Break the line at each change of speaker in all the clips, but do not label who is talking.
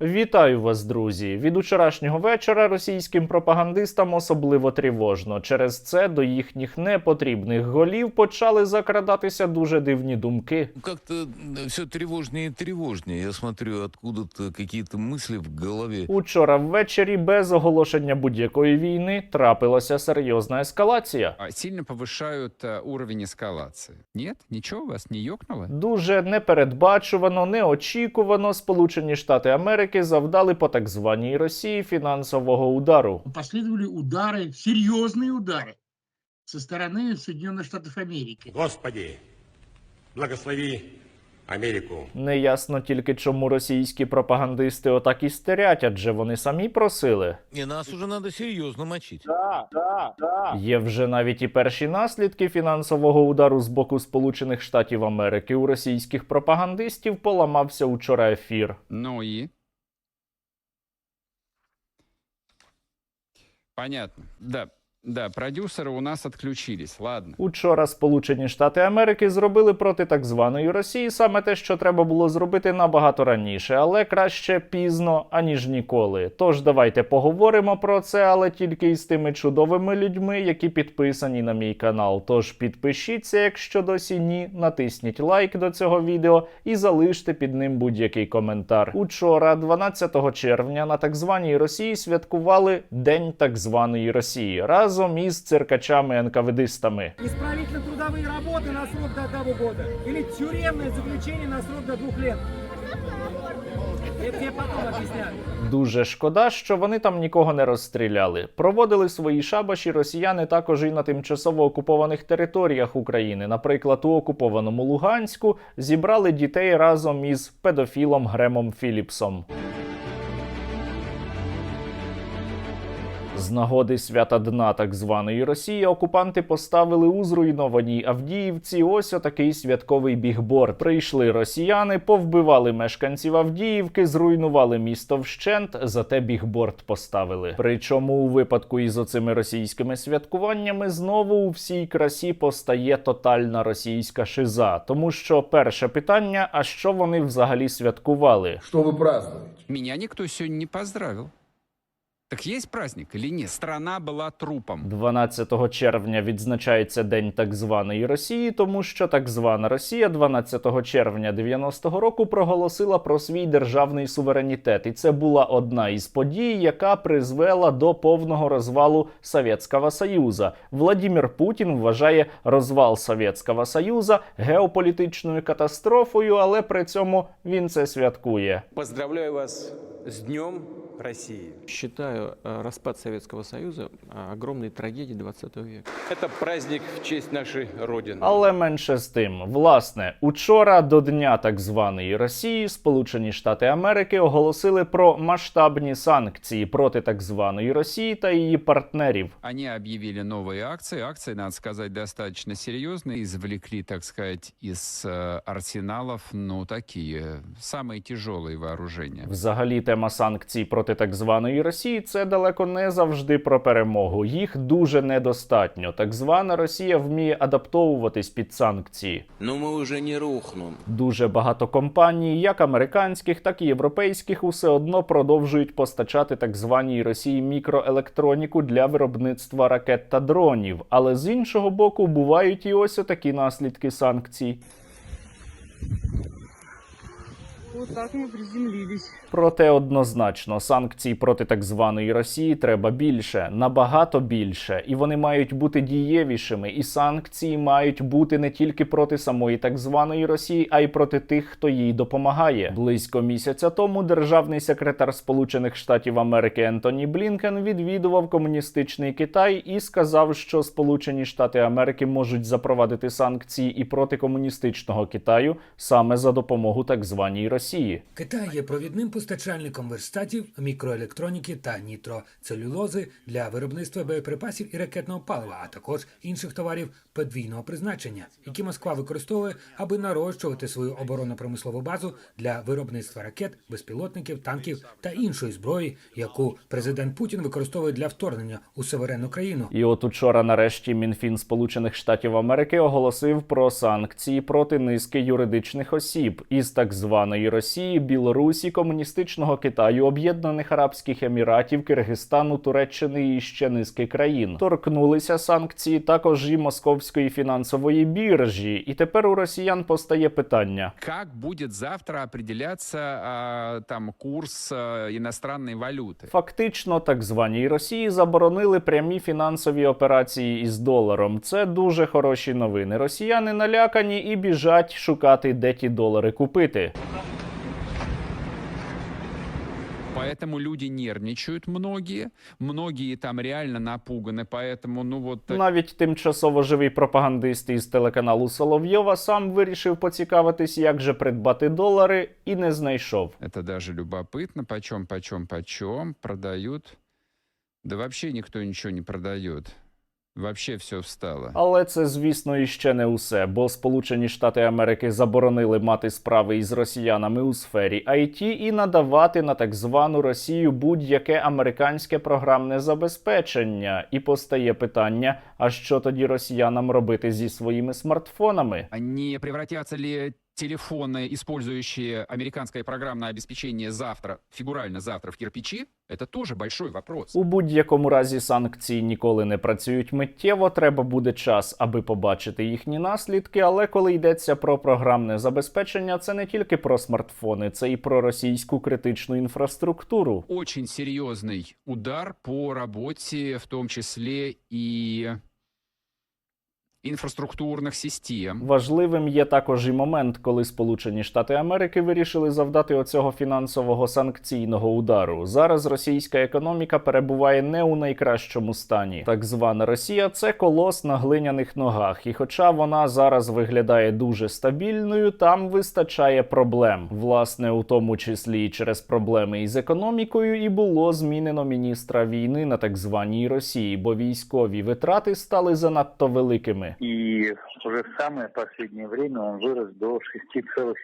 Вітаю вас, друзі! Від учорашнього вечора російським пропагандистам особливо тривожно. Через це до їхніх непотрібних голів почали закрадатися дуже дивні думки.
Как-то все тревожнее и тревожнее. Я смотрю, откуда-то какие-то мысли в голове.
Учора ввечері без оголошення будь-якої війни трапилася серйозна ескалація.
а, сильно повышают а, уровень эскалации. Нет? Ничего вас не ёкнуло?
Дуже непередбачувано, неочікувано Сполучені Штати Америки завдали по так званій Росії фінансового удару.
последовали удары, серьезные удары со стороны Соединенных Штатов Америки.
Господи, благослови Америку.
Неясно тільки чому російські пропагандисти отак істерять, адже вони самі просили.
И нас уже надо серьезно мочить.
Є вже навіть і перші наслідки фінансового удару з боку Сполучених Штатів Америки. У російських пропагандистів поламався учора ефір.
Ну и? Понятно. Да, да, продюсеры у нас отключились. Ладно.
Учора Сполучені Штати Америки зробили проти так званої Росії саме те, що треба було зробити набагато раніше, але краще пізно аніж ніколи. Тож давайте поговоримо про це, але тільки із тими чудовими людьми, які підписані на мій канал. Тож підпишіться, якщо досі ні, натисніть лайк до цього відео і залиште під ним будь-який коментар. Учора, 12 червня, на так званій Росії святкували День так званої Росії разом із циркачами-енкаведистами.
исправительно-трудовые работы на срок до одного года или тюремное заключение на срок до двух лет. Я тебе потом объясняю.
Дуже шкода, що вони там нікого не розстріляли. Проводили свої шабаші росіяни також і на тимчасово окупованих територіях України. Наприклад, у окупованому Луганську зібрали дітей разом із педофілом Гремом Філіпсом. З нагоди свята дна так званої Росії окупанти поставили у зруйнованій Авдіївці ось отакий святковий бігборд. Прийшли росіяни, повбивали мешканців Авдіївки, зруйнували місто вщент, зате бігборд поставили. Причому у випадку із оцими російськими святкуваннями знову у всій красі постає тотальна російська шиза. Тому що перше питання: а що вони взагалі святкували?
Что вы празднуете?
Меня никто сегодня не поздравил. Так есть праздник или нет? Страна была трупом.
12 червня відзначається День так званої Росії, тому що так звана Росія 12 червня 90-го року проголосила про свій державний суверенітет, і це була одна із подій, яка призвела до повного розвалу Совєтського Союзу. Владімір Путін вважає розвал Совєтського Союзу геополітичною катастрофою, але при цьому він це святкує.
Поздравляю вас с Днем России.
Считаю э, распад Советского Союза э, огромной трагедией 20 века.
Это праздник в честь нашей Родины.
Але менше з тим, власне, учора до дня так званої Росії Сполучені Штати Америки оголосили про масштабні санкції проти так званої Росії та її партнерів.
Они объявили новые акции. Акции, надо сказать, достаточно серьезные. Извлекли, так сказать, из э, арсеналов, ну, такие, самые тяжелые вооружения.
Взагалі, тема санкцій проти так званої Росії це далеко не завжди про перемогу. Їх дуже недостатньо. Так звана Росія вміє адаптовуватись під санкції.
Но мы уже не рухнем.
Дуже багато компаній, як американських, так і європейських, усе одно продовжують постачати так званій Росії мікроелектроніку для виробництва ракет та дронів. Але з іншого боку, бувають і ось отакі наслідки санкцій.
Вот так мы приземлились.
Проте однозначно санкцій проти так званої Росії треба більше, набагато більше, і вони мають бути дієвішими. І санкції мають бути не тільки проти самої так званої Росії, а й проти тих, хто їй допомагає. Близько місяця тому державний секретар Сполучених Штатів Америки Ентоні Блінкен відвідував комуністичний Китай і сказав, що Сполучені Штати Америки можуть запровадити санкції і проти комуністичного Китаю саме за допомогу так званій Росії.
Китай є провідним постачальником верстатів, мікроелектроніки та нітроцелюлози для виробництва боєприпасів і ракетного палива, а також інших товарів подвійного призначення, які Москва використовує, аби нарощувати свою оборонно-промислову базу для виробництва ракет, безпілотників, танків та іншої зброї, яку президент Путін використовує для вторгнення у суверенну країну.
І от учора, нарешті, Мінфін Сполучених Штатів Америки оголосив про санкції проти низки юридичних осіб із так званої Росії, Білорусі, комуністичного Китаю, Об'єднаних Арабських Еміратів, Киргизстану, Туреччини і ще низки країн. Торкнулися санкції також і московської фінансової біржі. І тепер у росіян постає питання:
Как будет завтра определяться а, там курс а, иностранной валюты?
Фактично, так званій Росії заборонили прямі фінансові операції із доларом. Це дуже хороші новини. Росіяни налякані і біжать шукати, де ті долари купити.
Поэтому люди нервничают многие, многие там реально напуганы, поэтому, ну вот...
Навіть тимчасово живий пропагандист із телеканалу Соловйова сам вирішив поцікавитись, як же придбати долари, і не знайшов.
Это даже любопытно, почем, почем, почем продают. Да вообще никто ничего не продает. Вообще все встало.
Але це, звісно, іще не усе, бо Сполучені Штати Америки заборонили мати справи із росіянами у сфері IT і надавати на так звану Росію будь-яке американське програмне забезпечення. І постає питання: а що тоді росіянам робити зі своїми смартфонами?
Не превратятся ли телефоны, использующие американское программное обеспечение завтра, фигурально завтра в кирпичи? Это тоже большой вопрос.
У будь-якому разі санкції ніколи не працюють миттєво. Треба буде час, аби побачити їхні наслідки. Але коли йдеться про програмне забезпечення, це не тільки про смартфони, це і про російську критичну інфраструктуру.
Очень серьезный удар по работе, в том числе и инфраструктурных систем.
Важливим є також і момент, коли Сполучені Штати Америки вирішили завдати оцього фінансового санкційного удару. Зараз російська економіка перебуває не у найкращому стані. Так звана Росія це колос на глиняних ногах, і хоча вона зараз виглядає дуже стабільною, там вистачає проблем. Власне, у тому числі і через проблеми із економікою, і було змінено міністра війни на так званій Росії, бо військові витрати стали занадто великими.
и уже в самое последнее время он вырос до 6,7.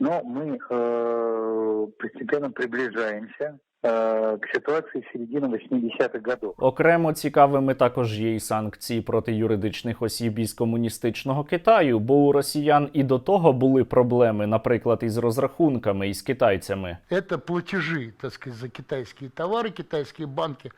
Но мы э, постепенно приближаемся э, к ситуации середины 80-х годов.
Окремо цікавими також є й санкції проти юридичних осіб із комуністичного Китаю, бо у росіян і до того були проблеми, наприклад, із розрахунками із китайцями.
это платежи, так сказать, за китайские товары. Китайские банки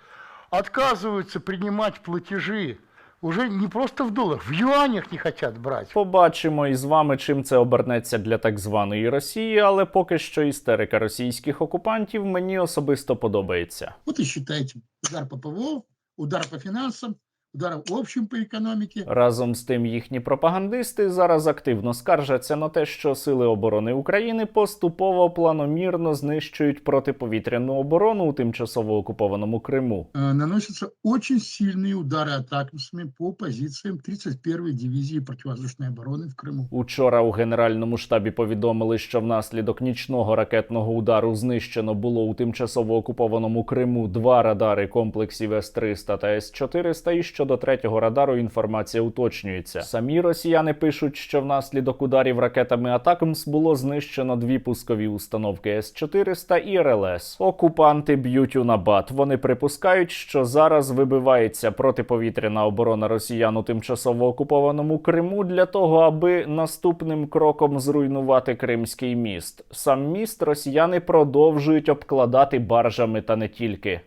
отказываются принимать платежи уже не просто в доларах, в юанях не хочуть брать.
Побачимо із вами, чим це обернеться для так званої Росії, але поки що істерика російських окупантів мені особисто подобається.
От і считайте, удар по ПВО, удар по финансам, удар в общем по экономике.
Разом з тим, їхні пропагандисти зараз активно скаржаться на те, що сили оборони України поступово планомірно знищують протиповітряну оборону у тимчасово окупованому Криму.
Э, Наносятся очень сильные удары атакамсами по позициям 31-й дивизии противовоздушной обороны в Крыму.
Учора у генеральному штабі повідомили, що внаслідок нічного ракетного удару знищено було у тимчасово окупованому Криму два радари комплексів С-300 та С-400, і щодо третього радару інформація уточнюється. Самі росіяни пишуть, що внаслідок ударів ракетами Атакмс було знищено дві пускові установки С-400 і РЛС. Окупанти б'ють у набат. Вони припускають, що зараз вибивається протиповітряна оборона росіян у тимчасово окупованому Криму для того, аби наступним кроком зруйнувати Кримський міст. Сам міст росіяни продовжують обкладати баржами та не тільки.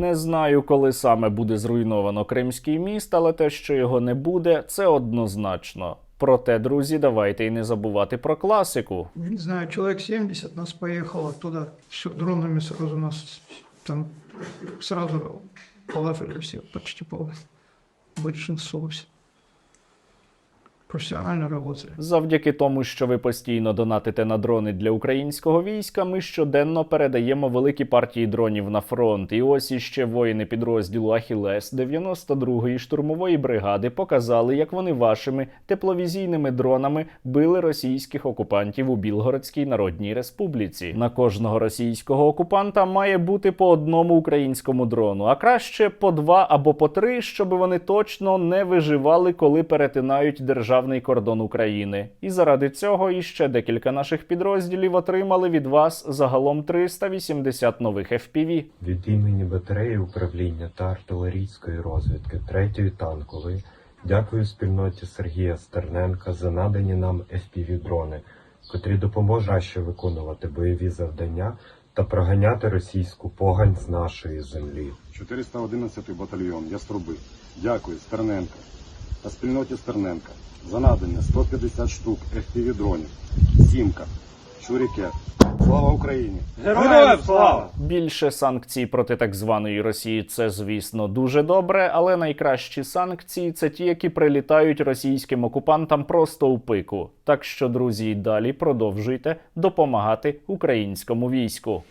Не знаю, коли саме буде зруйновано Кримський міст, але те, що його не буде, це однозначно. Проте, друзі, давайте й не забувати про класику.
Не знаю, чоловік 70 нас поїхало туди Все, дронами сразу нас там сразу полазили всі почти повністю. Большинство все. Профессионально работали.
Завдяки тому, що ви постійно донатите на дрони для українського війська, ми щоденно передаємо великі партії дронів на фронт. І ось іще воїни підрозділу Ахілес 92-ї штурмової бригади показали, як вони вашими тепловізійними дронами били російських окупантів у Білгородській Народній Республіці. На кожного російського окупанта має бути по одному українському дрону, а краще по два або по три, щоб вони точно не виживали, коли перетинають державну державний кордон України. І заради цього іще декілька наших підрозділів отримали від вас загалом 380 нових FPV.
Від імені батареї управління та артилерійської розвідки 3-ї танкової дякую спільноті Сергія Стерненка за надані нам FPV-дрони, котрі допоможуть краще виконувати бойові завдання та проганяти російську погань з нашої землі.
411 батальйон Яструби. Дякую Стерненка та спільноті Стерненка за надання 150 штук FPV-дронів. Сімка, Шурікет. Слава Україні!
Героям слава!
Більше санкцій проти так званої Росії це, звісно, дуже добре, але найкращі санкції це ті, які прилітають російським окупантам просто у пику. Так що, друзі, далі продовжуйте допомагати українському війську.